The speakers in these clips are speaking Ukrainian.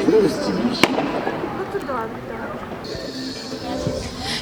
справедливості більше.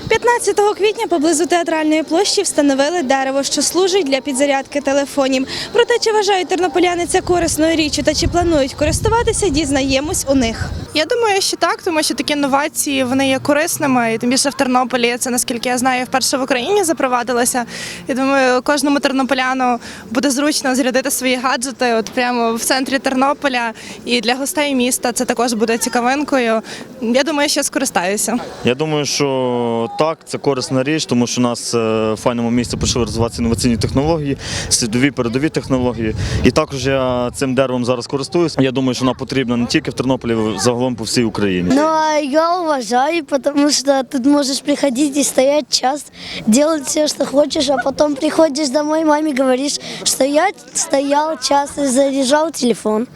15 квітня поблизу театральної площі встановили дерево, що служить для підзарядки телефонів. Проте, чи вважають тернополяни це корисною річчю та чи планують користуватися, дізнаємось у них. Я думаю, що так, тому що такі новації вони є корисними, і тим більше в Тернополі це наскільки я знаю, вперше в Україні запровадилося. Я думаю, кожному тернополяну буде зручно зарядити свої гаджети от прямо в центрі Тернополя. І для гостей міста це також буде цікавинкою. Я думаю, що скористаюся. Я думаю, що так, це корисна річ, тому що у нас е, в файному місці почали розвиватися інноваційні технології, світові передові технології. І також я цим деревом зараз користуюсь. Я думаю, що вона потрібна не тільки в Тернополі, а загалом по всій Україні. Ну, а я уважаю, потому что ты можешь приходить и стоять час, делать все, что хочешь, а потом приходишь домой, маме говоришь, что я стоял час и заряжал телефон.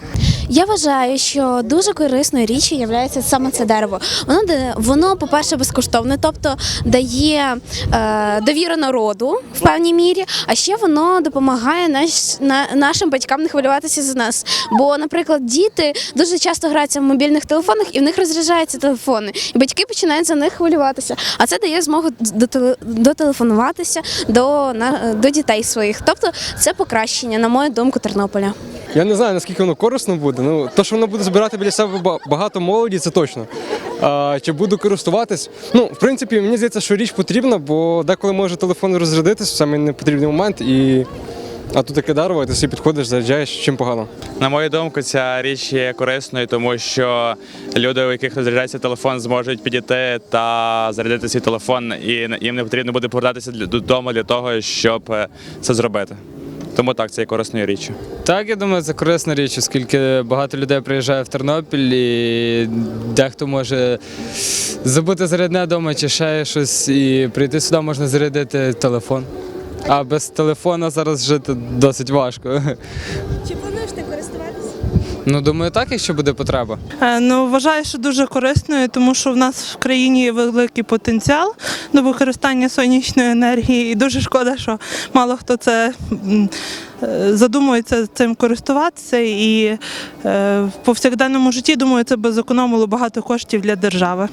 Я вважаю, що дуже корисною річчю є саме це дерево. Воно воно, по-перше, безкоштовне, тобто дає е, довіру народу в певній мірі, а ще воно допомагає наш, на, нашим батькам не хвилюватися за нас. Бо, наприклад, діти дуже часто граються в мобільних телефонах і в них розряджаються телефони, і батьки починають за них хвилюватися. А це дає змогу дотеле- дотелефонуватися до, на, до дітей своїх. Тобто це покращення, на мою думку, Тернополя. Я не знаю, наскільки воно корисно буде. Ну, то, що воно буде збирати біля себе багато молоді, це точно. А, чи буду користуватись? Ну, в принципі, мені здається, що річ потрібна, бо деколи може телефон розрядитись в самий непотрібний момент, і... а тут таке і ти собі підходиш, заряджаєш, чим погано. На мою думку, ця річ є корисною, тому що люди, у яких розряджається телефон, зможуть підійти та зарядити свій телефон, і їм не потрібно буде повертатися додому для того, щоб е, це зробити. Тому так, це є корисною річчю. Так, я думаю, це корисна річ, оскільки багато людей приїжджає в Тернопіль і дехто може забути зарядне вдома чи ще щось, і прийти сюди можна зарядити телефон. А без телефона зараз жити досить важко. Чи плануєш ти користуватися? Ну, думаю, так, якщо буде потреба. Е, Ну, вважаю, що дуже корисною, тому що в нас в країні є великий потенціал до використання сонячної енергії, і дуже шкода, що мало хто це е, задумується цим користуватися. І е, в повсякденному житті, думаю, це би зекономило багато коштів для держави.